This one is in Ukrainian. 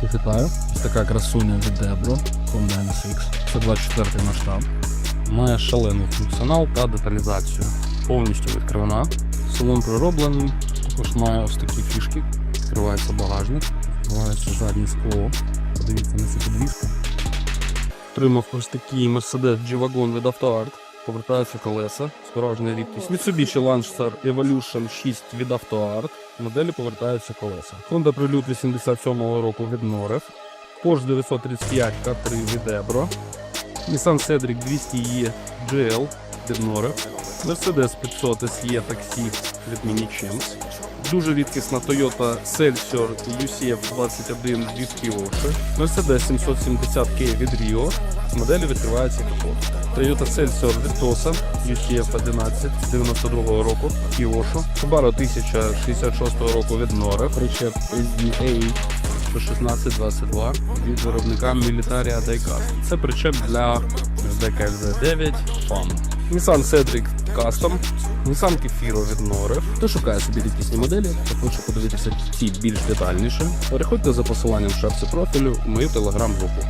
Тільки вітаю. Ось така красуня від Debro Honda NSX. Це 24 масштаб. Має шалений функціонал та деталізацію. Повністю відкривна. Салон пророблений. Також має ось такі фішки. Відкривається багажник, відкривається заднє скло. Подивіться на цю підвіску. Отримав ось такий Mercedes G-Wagon від AutoArt. Повертаються колеса, справжня рідкість. Mitsubishi Lancer Evolution 6 від AutoArt. Моделі повертаються колеса. Honda Prelude 87-го року від Noref. Porsche 935 K3 від Ebro. Nissan Cedric 200E GL від Noref. Mercedes 500 SE Taxi від Mini Champs. Дуже рідкісна Toyota Celsior UCF 21 від Kioshi. Mercedes 770K від Rio. Моделі відкривається капот. Toyota Celsior Virtuosa UCF 11 92 року Kioshi. Subaru 1066 року від Noref. Причеп SDA 1622 від виробника Militaria Diecast. Це причеп для DKLZ 9 FAN. Nissan Cedric Custom, Nissan Kefiro від Noref. Хто шукає собі рідкісні моделі та хоче подивитися ці більш детальніше, переходьте за посиланням в шапці профілю в мою телеграм-групу.